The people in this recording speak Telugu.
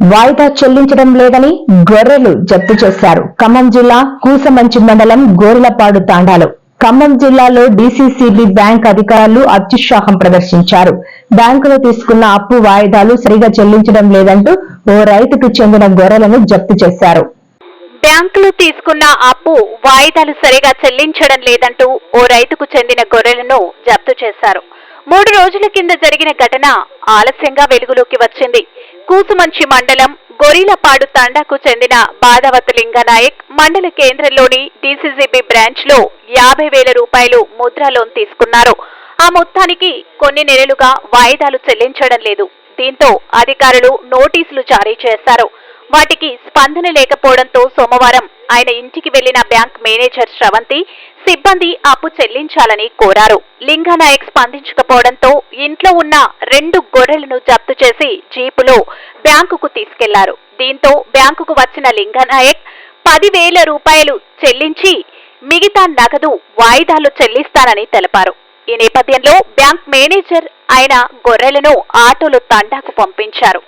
వాయిదా చెల్లించడం లేదని గొర్రెలు జప్తు చేశారు. ఖమ్మం జిల్లా కూసమంచి మండలం గోరిలపాడు తాండాలో. ఖమ్మం జిల్లాలో డీసీసీబీ బ్యాంక్ అధికారులు అత్యుత్సాహం ప్రదర్శించారు. బ్యాంకులో తీసుకున్న అప్పు వాయిదాలు సరిగా చెల్లించడం లేదంటూ ఓ రైతుకు చెందిన గొర్రెలను జప్తు చేశారు. బ్యాంకులు తీసుకున్న అప్పు వాయిదాలు సరిగా చెల్లించడం లేదంటూ ఓ రైతుకు చెందిన గొర్రెలను జప్తు చేశారు. మూడు రోజుల కింద జరిగిన ఘటన ఆలస్యంగా వెలుగులోకి వచ్చింది. కూసుమంచి మండలం గొరిలపాడు తండాకు చెందిన బాధవత్ లింగనాయక్ మండల కేంద్రంలోని డీసీజీబీ బ్రాంచ్లో యాభై వేల రూపాయలు ముద్రా లోన్ తీసుకున్నారు. ఆ మొత్తానికి కొన్ని నెలలుగా వాయిదాలు చెల్లించడం లేదు. దీంతో అధికారులు నోటీసులు జారీ చేశారు. వాటికి స్పందన లేకపోవడంతో సోమవారం ఆయన ఇంటికి వెళ్ళిన బ్యాంక్ మేనేజర్ శ్రవంతి సిబ్బంది అప్పు చెల్లించాలని కోరారు. లింగానాయక్ స్పందించకపోవడంతో ఇంట్లో ఉన్న రెండు గొర్రెలను జప్తు చేసి జీపులో బ్యాంకుకు తీసుకెళ్ళారు. దీంతో బ్యాంకుకు వచ్చిన లింగానాయక్ పదివేల రూపాయలు చెల్లించి మిగతా నగదు వాయిదాలు చెల్లిస్తానని తెలిపారు. ఈ నేపథ్యంలో బ్యాంక్ మేనేజర్ ఆయన గొర్రెలను ఆటోలు తండాకు పంపించారు.